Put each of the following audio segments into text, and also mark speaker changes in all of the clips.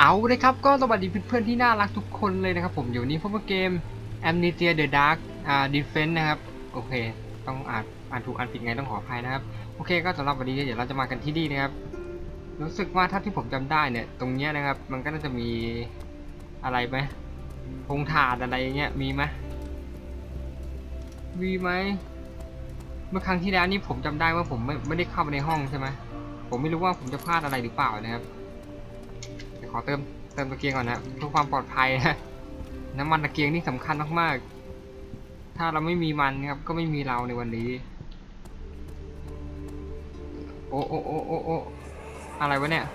Speaker 1: เอาเลยครับก็สวัสดีเพื่อนๆที่น่ารักทุกคนเลยนะครับผมอยู่นี้พบกับเกม Amnesia The Dark อ่า Defense นะครับ โอเค ต้องอ่านอ่านถูกอ่านผิดไงต้องขออภัยนะครับ โอเคก็สำหรับวันนี้เดี๋ยวเราจะมากันที่นี่นะครับ รู้สึกว่าถ้าที่ผมจำได้เนี่ย ตรงเนี้ยนะครับ มันก็น่าจะมีอะไรไหมพงถาดอะไรเงี้ยมีไหมมีไหมเมื่อครั้งที่แล้วนี่ผมจำได้ว่าผมไม่ไม่ได้เข้าไปในห้องใช่ไหมผมไม่รู้ว่าผมจะพลาดอะไรหรือเปล่านะครับ ขอเติมเติมตะเกียงก่อนนะเพื่อความปลอดภัยนะน้ำมันตะเกียงนี่สำคัญมากๆ ถ้าเราไม่มีมันครับก็ไม่มีเราในวันนี้ โอ้โอ้โอ้โอ้โอ้อะไรวะเนี่ย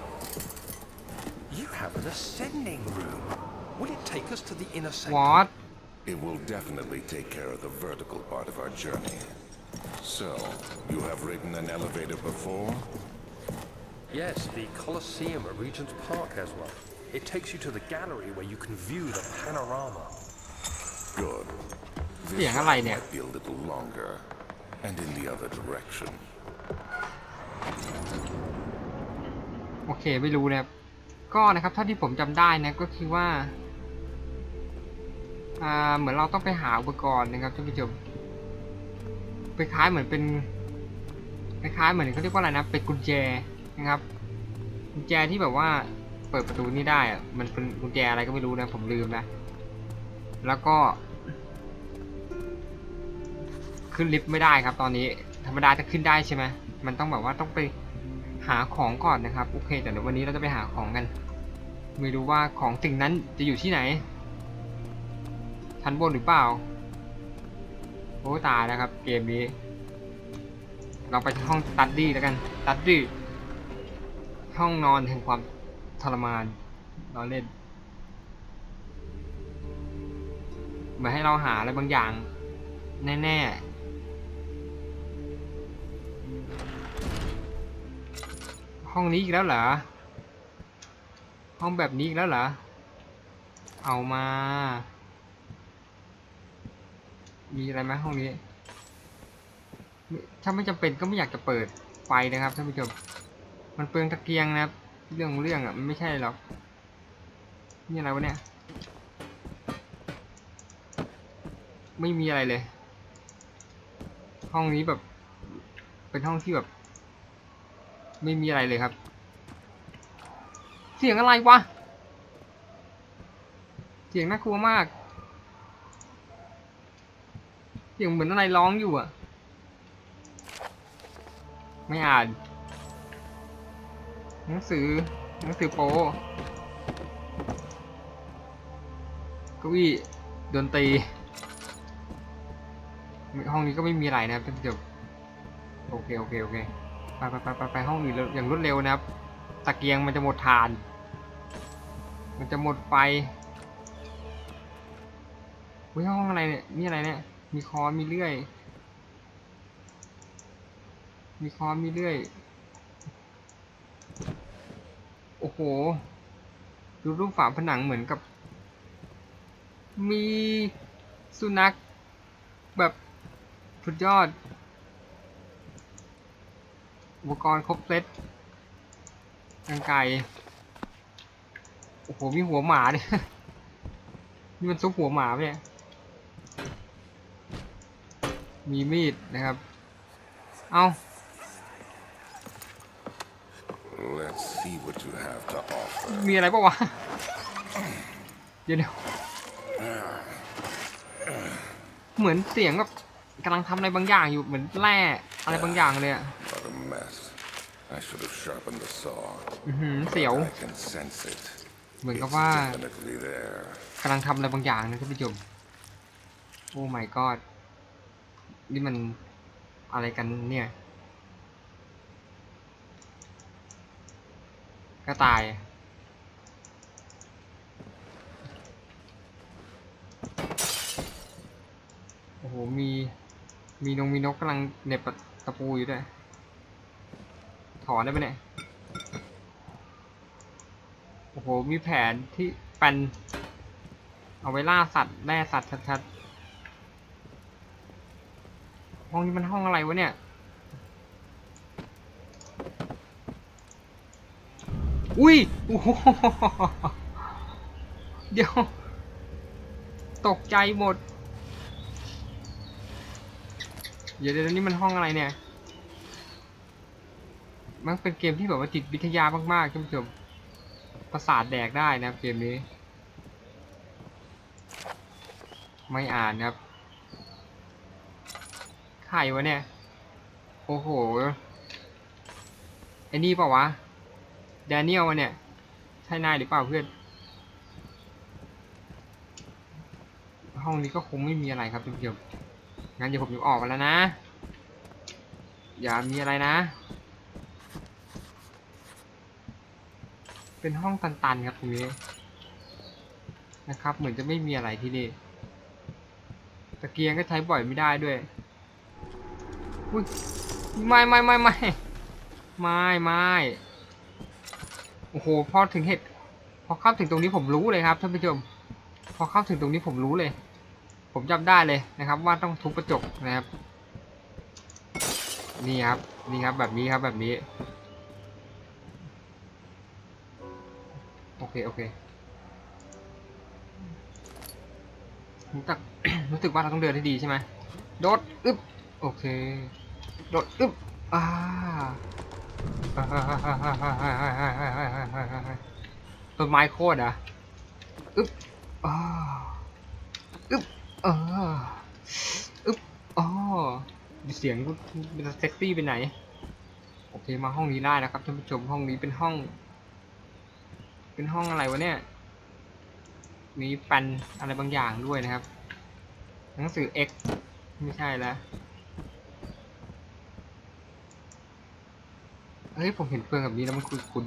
Speaker 2: You have an ascending room. Will it take us to the inner
Speaker 1: ว
Speaker 2: sanctum?
Speaker 1: อต
Speaker 3: It will definitely take care of the vertical part of our journey. So, you have ridden an elevator before?
Speaker 2: Yes, the Colosseum at Regent's Park has one. It takes you to the gallery where you can view the panorama.
Speaker 3: Good. This
Speaker 1: เสียงอะไรเนี่ย
Speaker 3: might be a little longer, and in the other direction.
Speaker 1: โอเคไม่รู้นะครับ ก็นะครับถ้าที่ผมจำได้นะก็คือว่าอ่า เหมือนเราต้องไปหาอุปกรณ์นะครับท่านผู้ชมไปคล้ายเหมือนเป็นคล้ายๆเหมือนเขาเรียกว่าอะไรนะเป็นกุญแจ นะครับกุญแจที่แบบว่าเปิดประตูนี่ได้อะมันเป็นกุญแจอะไรก็ไม่รู้นะ ผมลืมนะ แล้วก็ ขึ้นลิฟต์ไม่ได้ครับ ตอนนี้ ธรรมดาจะขึ้นได้ใช่ไหมมันต้องแบบว่าต้องไปหาของก่อนนะครับโอเค แต่เดี๋ยววันนี้เราจะไปหาของกัน ไม่รู้ว่าของสิ่งนั้นจะอยู่ที่ไหนชั้นบนหรือเปล่าโอ้ตายแล้วครับ เกมนี้ เราไปที่ห้องตัดดี้แล้วกันตัดดี้ ห้องนอนแห่งความทรมานเราเล่นเหมือนให้เราหาอะไรบางอย่าง แน่ๆ ห้องนี้อีกแล้วเหรอ ห้องแบบนี้อีกแล้วเหรอ เอามา มีอะไรไหมห้องนี้ ถ้าไม่จำเป็นก็ไม่อยากจะเปิดไฟนะครับท่านผู้ชม มันเปลืองตะเกียงนะครับเรื่องของเรื่องอะมันไม่ใช่หรอกนี่อะไรวะเนี่ย ไม่มีอะไรเลย ห้องนี้แบบ เป็นห้องที่แบบ ไม่มีอะไรเลยครับ เสียงอะไรวะ เสียงน่ากลัวมาก เสียงเหมือนอะไรร้องอยู่อะ ไม่อ่าน หนังสือ หนังสือโป๊เก้าอี้ดนตรี ห้องนี้ก็ไม่มีอะไรนะครับท่านผู้ชมโอเค โอเค โอเค ไปไปไปไปไปห้องอื่นอย่างรวดเร็วนะครับ ตะเกียงมันจะหมดทาน มันจะหมดไฟเฮ้ยห้องอะไรเนี่ย นี่อะไรเนี่ย มีคอนมีเลื่อย มีคอนมีเลื่อย โอ้โห ดูรูปฝาผนังเหมือนกับ มีสุนัข แบบสุดยอด อุปกรณ์ครบเซตกางไก่โอ้โห มีหัวหมาเนี่ยนี่มันซุปหัวหมาเนี่ย มีมีดนะครับ เอา
Speaker 3: Let's see what you have to offer.
Speaker 1: มีอะไรปะวะ เดี๋ยวเดี๋ยวเหมือนเสียงแบบกำลังทำอะไรบางอย่างอยู่เหมือนแร่อะไรบางอย่างเลยอะ
Speaker 3: What a mess. I should have sharpened the saw.
Speaker 1: อือหือเสียว
Speaker 3: I can sense it.
Speaker 1: เหมือนกับ
Speaker 3: It's
Speaker 1: ว่า
Speaker 3: definitely there.
Speaker 1: กำลังทำอะไรบางอย่างนะท่านผู้ชมโอ้ my god นี่มันอะไรกันเนี่ย กระต่าย โอ้โห มี มีนงมีนกกำลังเหน็บตะปูอยู่ด้วย ถอนได้ไหมเนี่ย โอ้โห มีแผนที่แปนเอาไว้ล่าสัตว์แล่สัตว์ชัดๆ ห้องนี้มันห้องอะไรวะเนี่ย อุ้ยโอ้โหเดี๋ยว ตกใจหมด เดี๋ยวเดี๋ยวนี่มันห้องอะไรเนี่ย มันเป็นเกมที่แบบว่าจิตวิทยามากๆท่านผู้ชมประสาทแดกได้นะครับเกมนี้ ไม่อ่านครับใครวะเนี่ย โอ้โหไอ้นี่เปล่าวะ แดเนียลวะเนี่ย ใช่นายหรือเปล่าเพื่อน ห้องนี้ก็คงไม่มีอะไรครับท่านผู้ชมงั้นเดี๋ยวผมจะออกกันแล้วนะ อย่ามีอะไรนะ เป็นห้องตันๆครับตรงนี้นะครับ เหมือนจะไม่มีอะไรที่นี่ตะเกียงก็ใช้บ่อยไม่ได้ด้วยอุ้ยไม่ไม่ไม่ไม่ไม่ไม่ โอ้โหพอถึงเหตุพอเข้าถึงตรงนี้ผมรู้เลยครับท่านผู้ชม พอเข้าถึงตรงนี้ผมรู้เลย ผมจำได้เลยนะครับ ว่าต้องทุบกระจกนะครับ นี่ครับนี่ครับแบบนี้ครับแบบนี้ โอเคโอเครู้จักรู้สึกว่าเราต้องเดินให้ดีใช่ไหมโดดอึ๊บโอเคโดดอึ๊บอ่า ต้นไม้โคตรอะอึ๊บอึ๊บอ่าอึ๊บอ๋อเสียงมันเซ็กซี่ไปไหน โอเคมาห้องนี้ได้นะครับท่านผู้ชมห้องนี้เป็นห้อง เป็นห้องอะไรวะเนี่ย มีแปนอะไรบางอย่างด้วยนะครับ หนังสือ X ไม่ใช่แล้ว เฮ้ยผมเห็นเฟืองแบบนี้แล้วมันคุณคุณ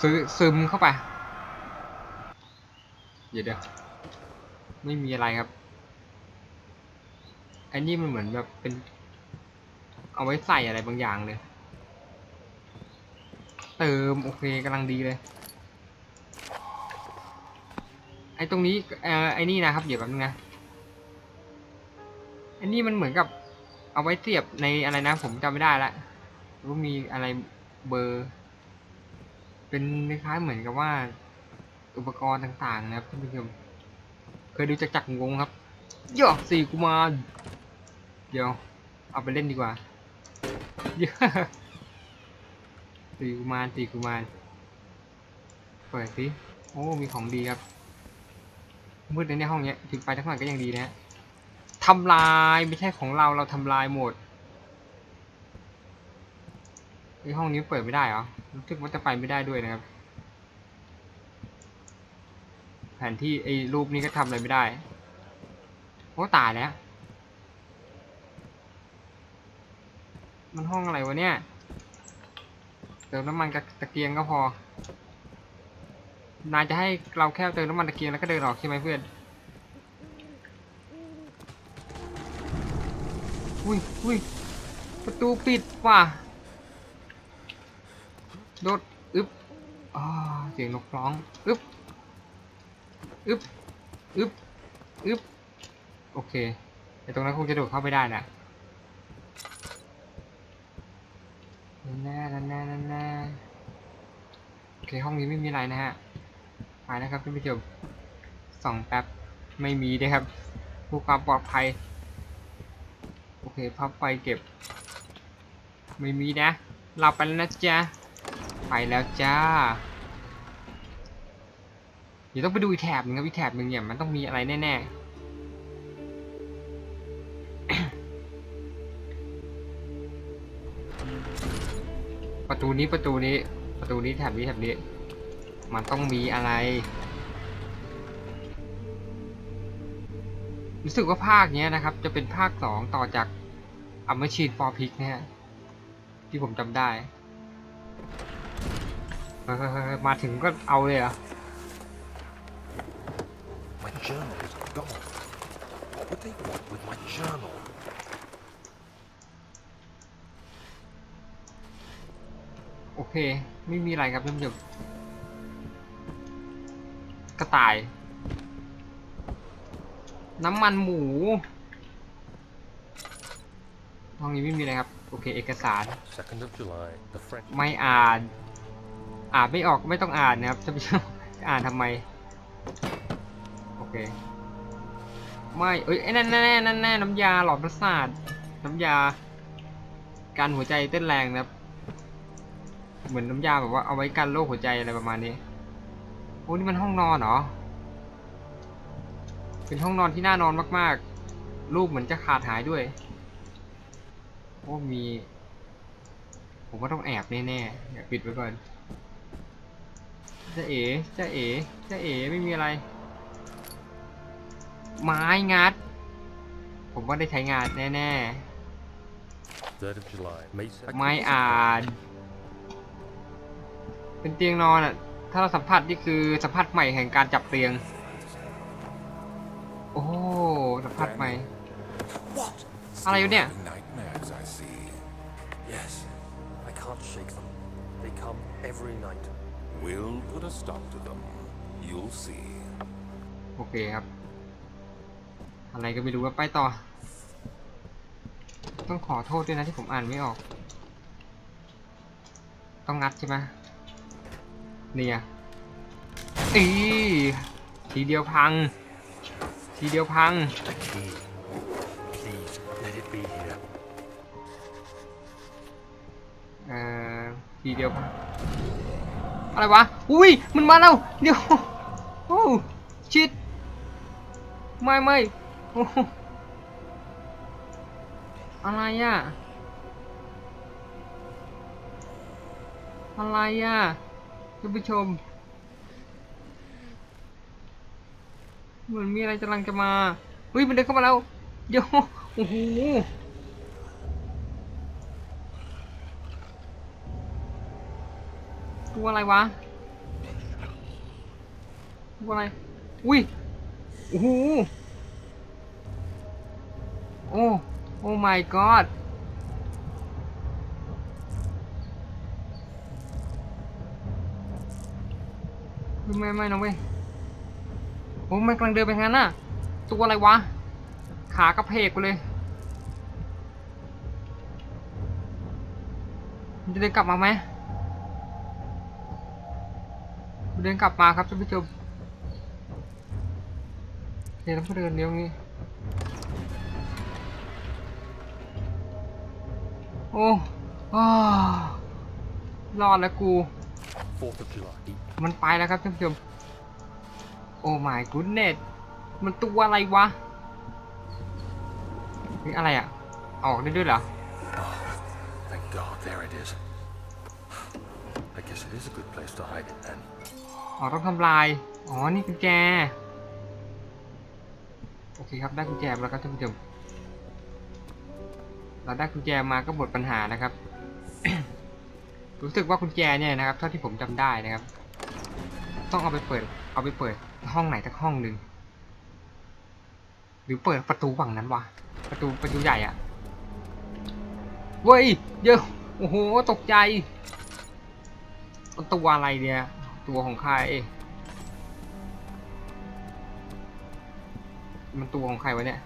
Speaker 1: ซื้อซึมเข้าไป เดี๋ยวเดี๋ยวไม่มีอะไรครับไอ้นี่มันเหมือนแบบเป็น เอาไว้ใส่อะไรบางอย่างเลย เติมโอเคกำลังดีเลย ไอ้ตรงนี้เอ่อไอ้นี่นะครับเดี๋ยวแป๊บนึงนะไอ้นี่มันเหมือนกับ เอาไว้เสียบในอะไรนะ ผมจำไม่ได้ละรู้มีอะไรเบอร์ เป็นคล้ายๆเหมือนกับว่า อุปกรณ์ต่างๆ นะครับท่านผู้ชมเคยดูจักจักรวงครับย่อสี่กุมารเดี๋ยว เอาไปเล่นดีกว่าเยอะสี่กุมารสี่กุมารเปิดสิโอ้มีของดีครับมืดในในห้องเนี้ยถึงไปทั้งหมดก็ยังดีนะฮะ ทำลายไม่ใช่ของเราเราทำลายหมดไอห้องนี้เปิดไม่ได้เหรอรู้สึกว่าจะไปไม่ได้ด้วยนะครับ แผนที่ไอ้รูปนี้ก็ทำอะไรไม่ได้โอ้ตายแล้วมันห้องอะไรวะเนี่ยเติมน้ำมันกับตะเกียงก็พอนายจะให้เราแค่เติมน้ำมันตะเกียงแล้วก็เดินออกใช่ไหมเพื่อน อุ้ยอุ้ยประตูปิดว่ะโดดอึบอ่าเสียงนกร้องอึบอึบอึบอึบโอเคแต่ตรงนั้นคงจะโดดเข้าไปได้นะแน่แน่แน่แน่แน่โอเคห้องนี้ไม่มีอะไรนะฮะไปนะครับท่านผู้ชมส่องแป๊บไม่มีด้วยครับเพื่อความปลอดภัย เคพับไฟเก็บ ไม่มีนะหลับไปแล้วนะจ๊ะ ไปแล้วจ้า เดี๋ยวต้องไปดูอีกแถบหนึงครับอีกแถบหนึ่งเนี่ยมันต้องมีอะไรแน่ๆ ประตูนี้ประตูนี้ ประตูนี้แถบนี้แถบนี้ มันต้องมีอะไรรู้สึกว่าภาคเนี้ยนะครับ จะเป็นภาคสองต่อจาก a m a c h i n e for Pig นะฮะที่ผมจำได้ มาถึงก็เอาเลยอ
Speaker 2: My journal is gone. What would they want with my journal?
Speaker 1: โอเค ไม่มีอะไรครับท่านผู้ชมกระต่าย น้ำมันหมู ห้องนี้ไม่มีอะไรครับ โอเค เอกสาร
Speaker 2: 2nd of July, the French
Speaker 1: ไม่อ่าน อ่านไม่ออกก็ไม่ต้องอ่านนะครับท่านผู้ชมจะอ่านทำไม โอเค ไม่เอ้ยไอ้นั่นแน่ๆนั่นแน่น้ำยาหลอดประสาทน้ำยา การหัวใจเต้นแรงนะครับ เหมือนน้ำยาแบบว่าเอาไว้กันโรคหัวใจอะไรประมาณนี้โอ้นี่มันห้องนอนเหรอ เป็นห้องนอนที่น่านอนมากๆ รูปเหมือนจะขาดหายด้วยโอ้มี ผมว่าต้องแอบแน่ๆอย่าปิดไว้ก่อนจะเอ๋จะเอ๋จะเอ๋ไม่มีอะไร ไม้งัด ผมว่าได้ใช้งานแน่
Speaker 2: 3rd of July, May 2nd.
Speaker 1: ๆไม่อ่านเป็นเตียงนอนอะ ถ้าเราสัมผัสนี่คือสัมผัสใหม่แห่งการจับเตียง โอ้สัมผัสใหม่
Speaker 3: What?
Speaker 1: อะไรอยู่เนี่ย
Speaker 3: I
Speaker 2: can't shake them. They come every night.
Speaker 3: We'll put a stop to them. You'll see.
Speaker 1: โอเคครับ อะไรก็ไม่รู้ว่าไปต่อ ต้องขอโทษด้วยนะที่ผมอ่านไม่ออก ต้องงัดใช่ไหมเนี่ยอีทีเดียวพัง ทีเดียวพัง
Speaker 2: The key.
Speaker 1: ทีเดียว อะไรวะ อุ้ย มันมาแล้ว เดี๋ยว โอ้ชิด ไม่ไม่โอ้อะไรอะ อะไรอะท่านผู้ชม เหมือนมีอะไรกำลังจะมาเฮ้ย มันเดินเข้ามาแล้ว เดี๋ยว โอ้โห ตัวอะไรวะตัวอะไร อุ้ยโอ้โหโอ้โอ้ my god ไม่ไม่ไม่นะเว้ยโอ้มันกำลังเดินไปทางนั้นน่ะ ตัวอะไรวะ ขากระเพกไปเลย มันจะเดินกลับมาไหม เดินกลับมาครับท่านผู้ชมเดี๋ยวเราเดินเลี้ยวนี้โอ้รอดแล้วกู มันไปแล้วครับท่านผู้ชม โอ้ my goodness มันตัวอะไรวะ นี่อะไรอะ ออกได้ด้วยเหรอ
Speaker 2: Thank God, there it is. I guess it is a good place to hide it then.
Speaker 1: อ๋อต้องทำลาย อ๋อ นี่กุญแจ โอเคครับ ได้กุญแจมาแล้วครับท่านผู้ชม เราได้กุญแจมาก็หมดปัญหานะครับ รู้สึกว่ากุญแจเนี่ยนะครับ เท่าที่ผมจำได้นะครับ ต้องเอาไปเปิด เอาไปเปิดห้องไหนสักห้องหนึ่ง หรือเปิดประตูฝั่งนั้นวะ ประตูประตูใหญ่อะเว้ย เยอะ โอ้โห ตกใจ ตัวอะไรเนี่ย ตัวของใคร มันตัวของใครวะเนี่ย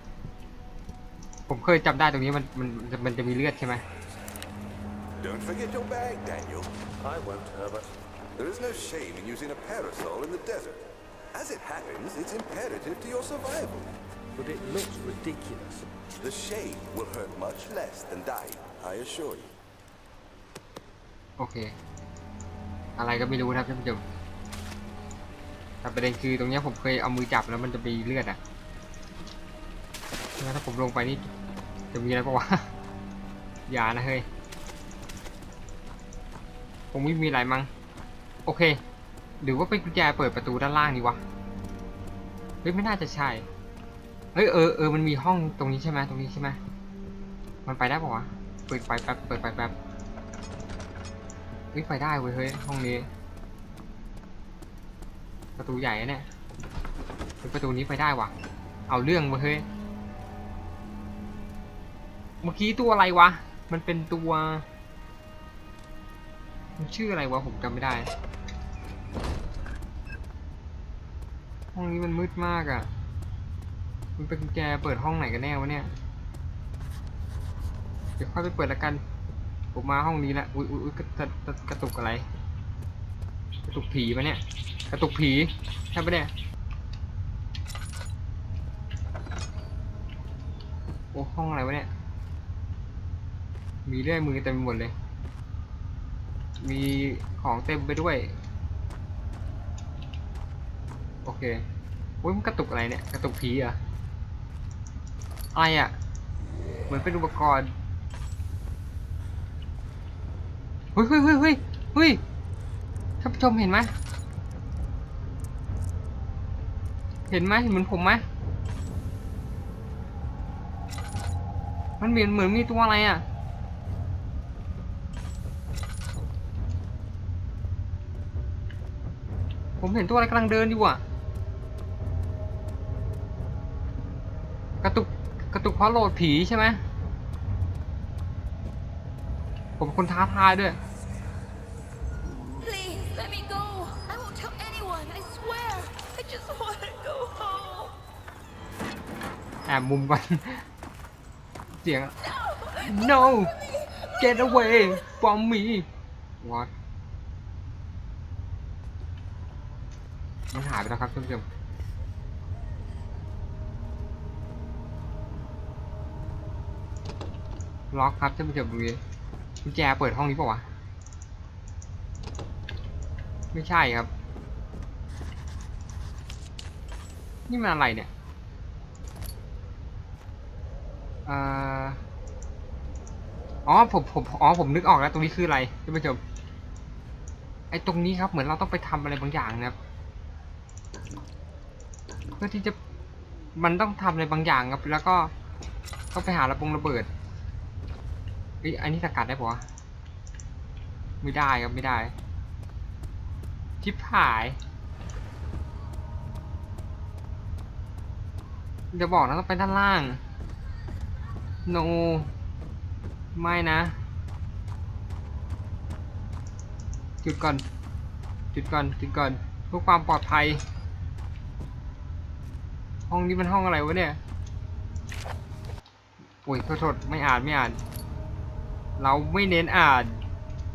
Speaker 1: ผมเคยจำได้ตรงนี้มันมันมันมันจะมีเลือดใช่ไหม
Speaker 3: Don't forget your bag, Daniel.
Speaker 2: I won't, Herbert.
Speaker 3: There is no shame in using a parasol in the desert. As it happens, it's imperative to your survival.
Speaker 2: But it looks ridiculous.
Speaker 3: The shame will hurt much less than dying, I assure you.
Speaker 1: โอะไรก็ไม่รู้ครับท่านผู้ชมแต่ประเด็นคือตรงนี้ผมเคยเอามือจับแล้วมันจะมีเลือดอะถ้าผมลงไปนี่จะมีอะไรปะวะอย่านะเฮ้ยคงไม่มีอะไรมั้งโอเค หรือว่าเป็นกุญแจเปิดประตูด้านล่างนี่วะเฮ้ยไม่น่าจะใช่เฮ้ยเออเออมันมีห้องตรงนี้ใช่ไหมตรงนี้ใช่ไหมมันไปได้ปะวะเปิดไฟแป๊บเปิดไฟแป๊บ เฮ้ยไปได้เว้ยเฮ้ยห้องนี้ ประตูใหญ่เนี่ยเฮ้ยประตูนี้ไปได้ว่ะ เอาเรื่องเว้ยเฮ้ยเมื่อกี้ตัวอะไรวะ มันเป็นตัว มันชื่ออะไรวะผมจำไม่ได้ ห้องนี้มันมืดมากอะ่ะ มันเป็นกุญแจเปิดห้องไหนกันแน่วะเนี่ย เดี๋ยวค่อยไปเปิดละกัน ผมมาห้องนี้แล้วอุ้ยอุ้ยอุ๊ยกระกระตุกอะไร กระตุกผีปะเนี่ย กระตุกผีใช่ปะเนี่ยโอ้ห้องอะไรวะเนี่ย มีเลื่อยมือเต็มหมดเลย มีของเต็มไปด้วย โอเคโอ้ยมันกระตุกอะไรเนี่ย กระตุกผีอะไรอะเหมือนเป็นอุปกรณ์ เฮ้ยเฮ้ยเฮ้ยเฮ้ยเฮ้ยท่านผู้ชมเห็นไหมเห็นไหมเห็นเหมือนผมไหมมันเหมือนเหมือนมีตัวอะไรอะผมเห็นตัวอะไรกำลังเดินอยู่อะ กระตุกกระตุกเพราะโหลดผีใช่ไหม ผมเป็นคนท้าทายด้วย
Speaker 4: Please, let me go. I won't tell anyone, I swear. I just want to go home.
Speaker 1: แอบมุมก่อนเสียง no get away from me what มันหายไปแล้วครับท่านผู้ชมล็อกครับท่านผู้ชมดูดิ กุญแจเปิดห้องนี้ปะวะ ไม่ใช่ครับ นี่มันอะไรเนี่ยอ๋อผมผมอ๋อผมนึกออกแล้วตรงนี้คืออะไรท่านผู้ชมไอ้ตรงนี้ครับเหมือนเราต้องไปทำอะไรบางอย่างนะครับ เพื่อที่จะมันต้องทำอะไรบางอย่างครับ แล้วก็ต้องไปหาระบงระเบิด เฮ้ยอันนี้สกัดได้ปะวะไม่ได้ครับไม่ได้ชิบหายจะบอกนะต้องไปด้านล่าง โน ไม่นะ จุดก่อน จุดก่อน จุดก่อน เพื่อความปลอดภัย ห้องนี้มันห้องอะไรวะเนี่ย โอ้ยโทษโทษ ไม่อ่าน ไม่อ่าน เราไม่เน้นอ่าน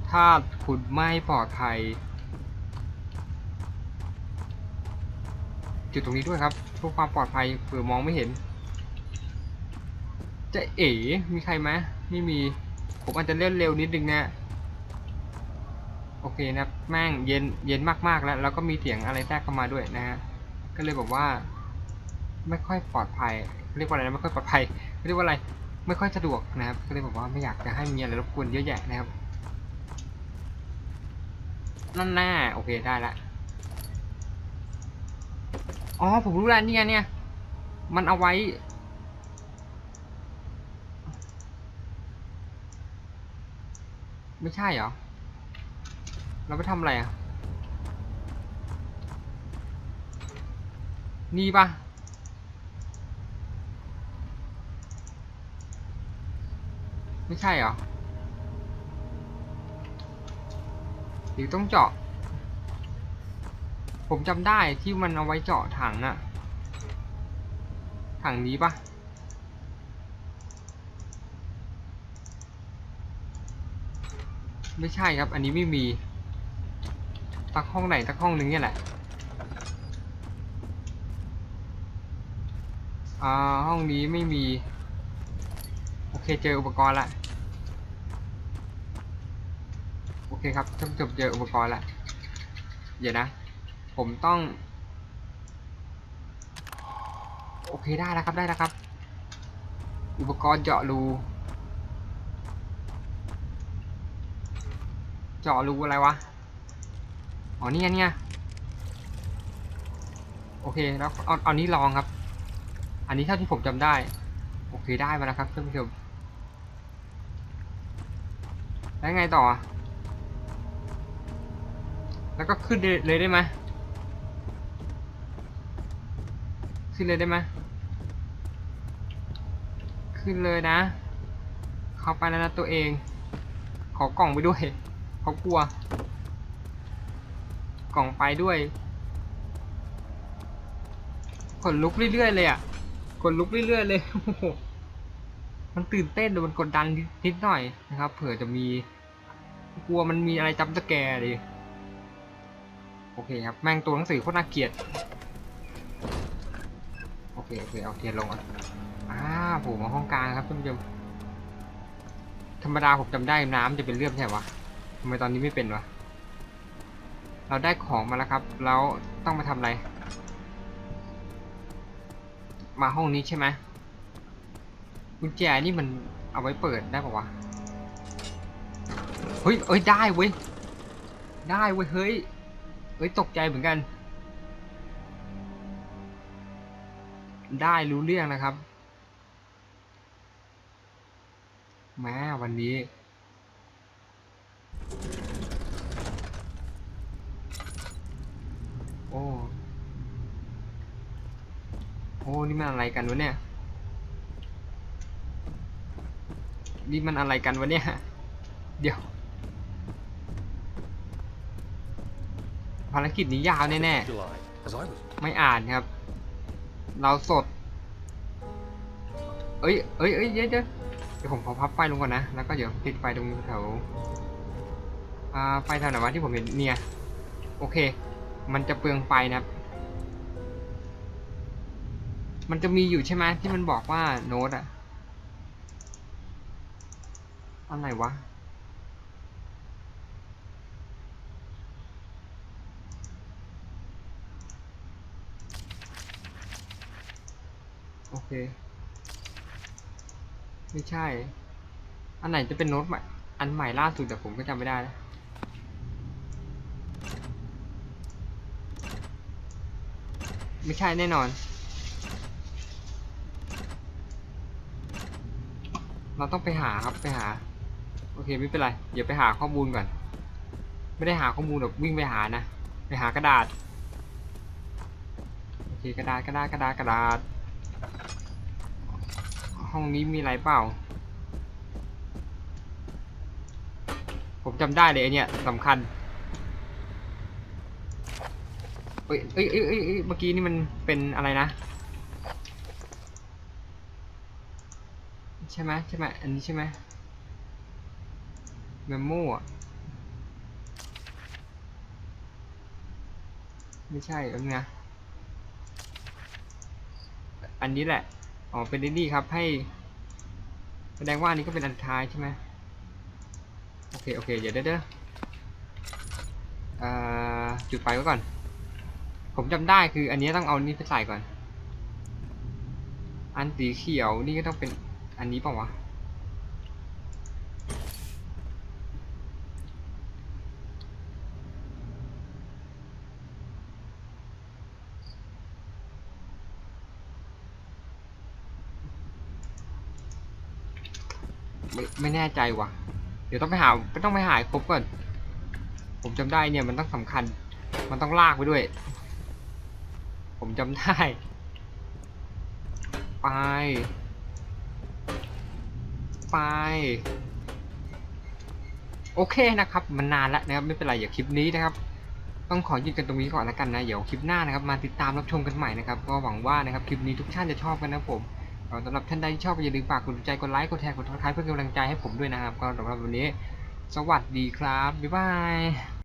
Speaker 1: ถ้าคุณไม่ปลอดภัย จุดตรงนี้ด้วยครับเพื่อความปลอดภัยเผื่อมองไม่เห็น จะเอ๋มีใครไหมไม่มี ผมอาจจะเล่นเร็วนิดนึงนะโอเคนะแม่งเย็นเย็นมากๆแล้ว แล้วก็มีเสียงอะไรแทรกเข้ามาด้วยนะฮะก็เลยบอกว่า ไม่ค่อยปลอดภัยเรียกว่าอะไรนะไม่ค่อยปลอดภัยเรียกว่าอะไร ไม่ค่อยสะดวกนะครับ ก็เลยบอกว่าไม่อยากจะให้มีอะไรรบกวนเยอะแยะนะครับนั่นแน่โอเคได้ละอ๋อผมรู้แล้วนี่ยเนี่ย มันเอาไว้ ไม่ใช่เหรอ เราไปทำอะไรอะ นี่ปะ ไม่ใช่เหรอหรือต้องเจาะ ผมจำได้ที่มันเอาไว้เจาะถังอะถังนี้ปะไม่ใช่ครับ อันนี้ไม่มี ตักห้องไหนตักห้องนึงเนี่ยแหละ อ่า ห้องนี้ไม่มี คเจออุปกรณ์ละโอเคครับจบจบเจออุปกรณ์ละเดี๋ยวนะ ผมต้อง โอเคได้แล้วครับได้แล้วครับ อุปกรณ์เจาะรูเจาะรูอะไรวะอ๋อนี่ไงเนี่ยโอเคแล้วเอาเอานี้ลองครับ อันนี้เท่าที่ผมจำได้ โอเคได้มาแล้วครับท่านผู้ชม แล้วไงต่อ แล้วก็ขึ้นเลยได้ไหมขึ้นเลยได้ไหมขึ้นเลยนะ เข้าไปแล้วนะตัวเอง ขอกล่องไปด้วยเขากลัว กล่องไปด้วยขนลุกเรื่อยๆเลยอะขนลุกเรื่อยๆเลยโอ้โหมันตื่นเต้นแต่มันกดดันนิดหน่อยนะครับ เผื่อจะมี กลัวมันมีอะไรจำสแกรดิโอเคครับแม่งตัวหนังสือโคตรน่าเกลียดโอเคโอเคเอาเทียนลงอะอ่าผมมาห้องกลางครับท่านผู้ชมธรรมดาผมจำได้น้ำจะเป็นเลือดใช่ปะทำไมตอนนี้ไม่เป็นวะเราได้ของมาแล้วครับ แล้วต้องมาทำอะไร มาห้องนี้ใช่ไหมกุญแจนี่มันเอาไว้เปิดได้ปะวะ เฮ้ยเอ้ยได้เว้ย ได้เว้ยเฮ้ย เฮ้ยตกใจเหมือนกัน ได้รู้เรื่องนะครับแม้วันนี้ โอ้ โอ้ นี่มันอะไรกันวะเนี่ย นี่มันอะไรกันวะเนี่ย เดี๋ยว ภารกิจนี้ยาวแน่ๆไม่อ่านครับ เราสด เอ้ยเอ้ยเอ้ยเดี๋ยวเดี๋ยวเดี๋ยวผมขอพับไฟลงก่อนนะ แล้วก็เดี๋ยวติดไฟตรงแถวอ่าไฟแถวไหนวะที่ผมเห็นเนี่ย โอเค มันจะเปลืองไฟนะครับมันจะมีอยู่ใช่ไหมที่มันบอกว่าโน้ตอะอะไรวะ โอเค ไม่ใช่ อันไหนจะเป็นโน้ตใหม่อันใหม่ล่าสุดแต่ผมก็จำไม่ได้แล้วไม่ใช่แน่นอน เราต้องไปหาครับไปหา โอเคไม่เป็นไรเดี๋ยวไปหาข้อมูลก่อน ไม่ได้หาข้อมูลแบบวิ่งไปหานะ ไปหากระดาษ โอเคกระดาษกระดาษกระดาษกระดาษ ห้องนี้มีอะไรเปล่า ผมจำได้เลยเนี่ยสำคัญเอ้ยเอ้ยเอ้ยเอ้ยเมื่อกี้นี่มันเป็นอะไรนะ ใช่ไหมใช่ไหมอันนี้ใช่ไหมเมมโม่อะไม่ใช่แล้วนะอันนี้แหละ อ๋อเป็นนี่ครับให้ แสดงว่าอันนี้ก็เป็นอันท้ายใช่ไหมโอเคโอเคเดี๋ยวเด้อเอ่อจุดไฟไว้ก่อน ผมจำได้คืออันนี้ต้องเอานี่ไปใส่ก่อน อันสีเขียวนี่ก็ต้องเป็นอันนี้เปล่าวะ ไม่ไม่แน่ใจว่ะ เดี๋ยวต้องไปหาต้องไปหาครบก่อน ผมจำได้เนี่ยมันต้องสำคัญ มันต้องลากไปด้วย ผมจำได้ ไป ไป โอเคนะครับ มันนานแล้วนะครับไม่เป็นไรอย่าคลิปนี้นะครับต้องขอหยุดกันตรงนี้ก่อนแล้วกันนะ เดี๋ยวคลิปหน้านะครับ มาติดตามรับชมกันใหม่นะครับ ก็หวังว่านะครับคลิปนี้ทุกท่านจะชอบกันนะผม สำหรับท่านใดที่ชอบอย่าลืมฝากกดใจกดไลค์กดแชร์กดทักทายเพื่อเป็นกำลังใจให้ผมด้วยนะครับ ก็สำหรับวันนี้ สวัสดีครับ บ๊ายบาย